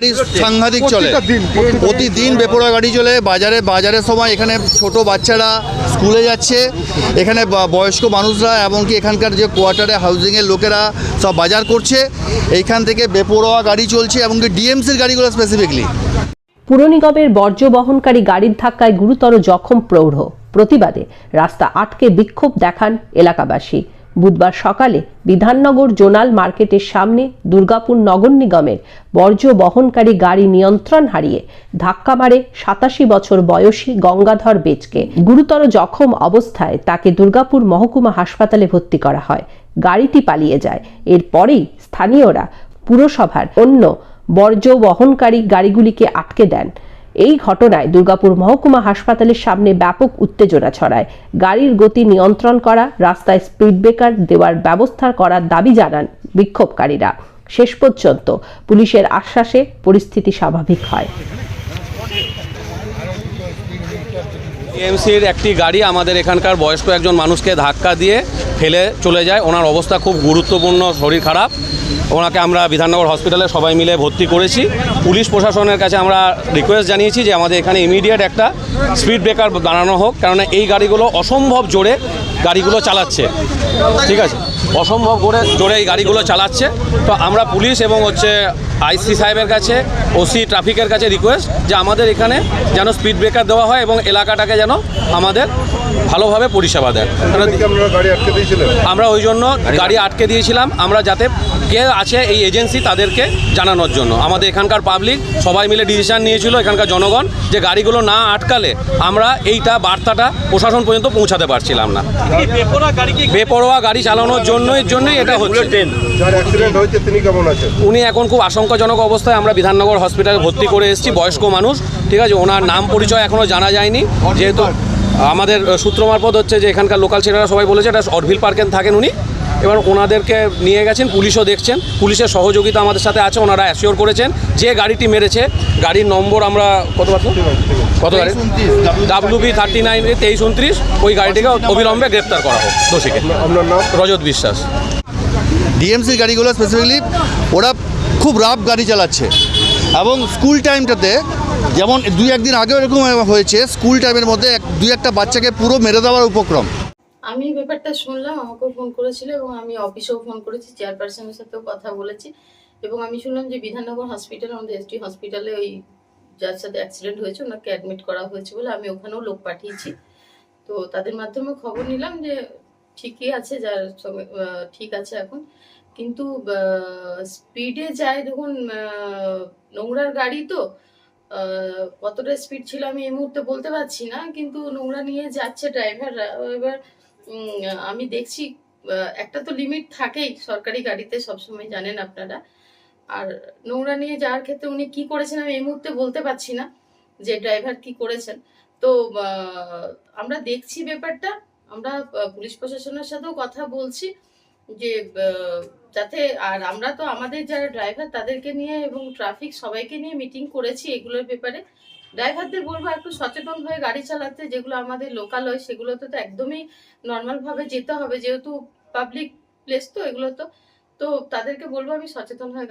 গাড়ি সাংঘাতিক চলে। প্রতিদিন বেপরোয়া গাড়ি চলে বাজারে বাজারের সময় এখানে ছোট বাচ্চারা স্কুলে যাচ্ছে এখানে বয়স্ক মানুষরা এমনকি এখানকার যে কোয়ার্টারে হাউজিংয়ের লোকেরা সব বাজার করছে এইখান থেকে বেপরোয়া গাড়ি চলছে এমনকি ডিএমসির গাড়িগুলো স্পেসিফিকলি পুর নিগমের বর্জ্য বহনকারী গাড়ির ধাক্কায় গুরুতর জখম প্রৌঢ়। প্রতিবাদে রাস্তা আটকে বিক্ষোভ দেখান এলাকাবাসী। বুধবার সকালে বিধাননগর জোনাল মার্কেটের সামনে দুর্গাপুর নগর নিগমের বর্জ্য বহনকারী গাড়ি নিয়ন্ত্রণ হারিয়ে ধাক্কা মারে সাতাশি বছর বয়সী গঙ্গাধর বেচকে গুরুতর জখম অবস্থায় তাকে দুর্গাপুর মহকুমা হাসপাতালে ভর্তি করা হয়। গাড়িটি পালিয়ে যায়। এরপরেই স্থানীয়রা পুরসভার অন্য বর্জ্য বহনকারী গাড়িগুলিকে আটকে দেন। এই ঘটনায় দুর্গাপুর মহকুমা হাসপাতালের সামনে ব্যাপক উত্তেজনা ছড়ায়। গাড়ির গতি নিয়ন্ত্রণ করা, রাস্তায় স্পিড ব্রেকার দেওয়ার ব্যবস্থা করার দাবি জানান বিক্ষোভকারীরা। শেষ পর্যন্ত পুলিশের আশ্বাসে পরিস্থিতি স্বাভাবিক হয়। টিএমসির একটি গাড়ি আমাদের এখানকার বয়স্ক একজন মানুষকে ধাক্কা দিয়ে ফেলে চলে যায়। ওনার অবস্থা খুব গুরুত্বপূর্ণ, শরীর খারাপ। ওনাকে আমরা বিধাননগর হসপিটালে সবাই মিলে ভর্তি করেছি। পুলিশ প্রশাসনের কাছে আমরা রিকোয়েস্ট জানিয়েছি যে আমাদের এখানে ইমিডিয়েট একটা স্পিড ব্রেকার বানানো হোক কারণ এই গাড়িগুলো অসম্ভব জোরে গাড়িগুলো চালাচ্ছে। ঠিক আছে? অসম্ভব জোরে জোরে এই গাড়িগুলো চালাচ্ছে। তো আমরা পুলিশ এবং হচ্ছে আইসি সাহেবের কাছে ওসি ট্রাফিকের কাছে রিকোয়েস্ট যে আমাদের এখানে যেন স্পিড ব্রেকার দেওয়া হয় এবং এলাকাটাকে যেন আমাদের ভালোভাবে পরিষেবা দেয়। আমরা ওই জন্য গাড়ি আটকে দিয়েছিলাম। আমরা যাতে কে আছে এই এজেন্সি তাদেরকে জানানোর জন্য। আমাদের এখানকার পাবলিক সবাই মিলে ডিসিশন নিয়েছিল এখানকার জনগণ যে গাড়িগুলো না আটকালে আমরা এইটা বার্তাটা প্রশাসন পর্যন্ত পৌঁছাতে পারছিলাম না। বেপরোয়া গাড়ি চালানোর জন্যই জন্যই এটা হচ্ছে। যার অ্যাক্সিডেন্ট হয়েছে তিনি কেমন আছেন? উনি এখন খুব আশঙ্কাজনক অবস্থায় আমরা বিধাননগর হসপিটালে ভর্তি করে এসেছি বয়স্ক মানুষ ঠিক আছে? ওনার নাম পরিচয় এখনও জানা যায়নি। যেহেতু আমাদের সূত্র মারফত হচ্ছে যে এখানকার লোকাল ছেলেরা সবাই বলেছে এটা অরভিল পার্কেন থাকেন উনি। এবার ওনাদেরকে নিয়ে গেছেন পুলিশও দেখছেন পুলিশের সহযোগিতা আমাদের সাথে আছে ওনারা অ্যাসিওর করেছেন যে গাড়িটি মেরেছে। গাড়ির নম্বর আমরা কত পারব কত গাড়ি? ডাব্লিউ বি থার্টি নাইন তেইশ উনত্রিশ ওই গাড়িটিকে অবিলম্বে গ্রেপ্তার করা হোক দোষীকে। আপনার নাম? রজত বিশ্বাস। ডিএমসির গাড়িগুলো স্পেসিফিকলি ওরা খুব রাফ গাড়ি চালাচ্ছে। এবং স্কুল টাইমটাতে যেমন দুই একদিন আগেও এরকম হয়েছে স্কুল টাইমের মধ্যে এক দুই একটা বাচ্চাকে পুরো মেরে দেওয়ার উপক্রম। আমি ব্যাপারটা শুনলাম, আমাকেও ফোন করেছিল এবং আমি অফিসেও ফোন করেছি চেয়ারপারসনের সাথেও কথা বলেছি এবং আমি শুনলাম যে বিধাননগর হসপিটাল আমাদের এসটি হসপিটালে ওই যার সাথে অ্যাক্সিডেন্ট হয়েছে, ওনাকে অ্যাডমিট করা হয়েছে বলে আমি ওখানেও লোক পাঠিয়েছি। তো তাদের মাধ্যমে খবর নিলাম যে ঠিকই আছে, যার ঠিক আছে এখন। কিন্তু স্পিডে যায় দেখুন নোংরার গাড়ি তো কতটা স্পিড ছিল আমি এই মুহূর্তে বলতে পারছি না, কিন্তু নোংরা নিয়ে যাচ্ছে ড্রাইভাররা এবার আমি দেখছি একটা তো লিমিট থাকেই, সরকারি গাড়িতে সবসময় জানেন আপনারা। আর নোংরা নিয়ে যাওয়ার ক্ষেত্রে উনি কি করেছেন আমি এই মুহূর্তে বলতে পারছি না, যে ড্রাইভার কি করেছেন। তো আমরা দেখছি ব্যাপারটা, আমরা পুলিশ প্রশাসনের সাথেও কথা বলছি যে যাতে, আর আমরা তো আমাদের যারা ড্রাইভার তাদেরকে নিয়ে এবং ট্রাফিক সবাইকে নিয়ে মিটিং করেছি এগুলোর ব্যাপারে। ড্রাইভারদের বলব একটু সচেতন হয়ে গাড়ি চালাতে, যেগুলো আমাদের লোকাল হয়, সেগুলোতে তো একদমই নর্মালভাবে যেতে হবে। যেহেতু পাবলিক প্লেস তো এগুলো তো তো তাদেরকে বলব আমি সচেতন হয়ে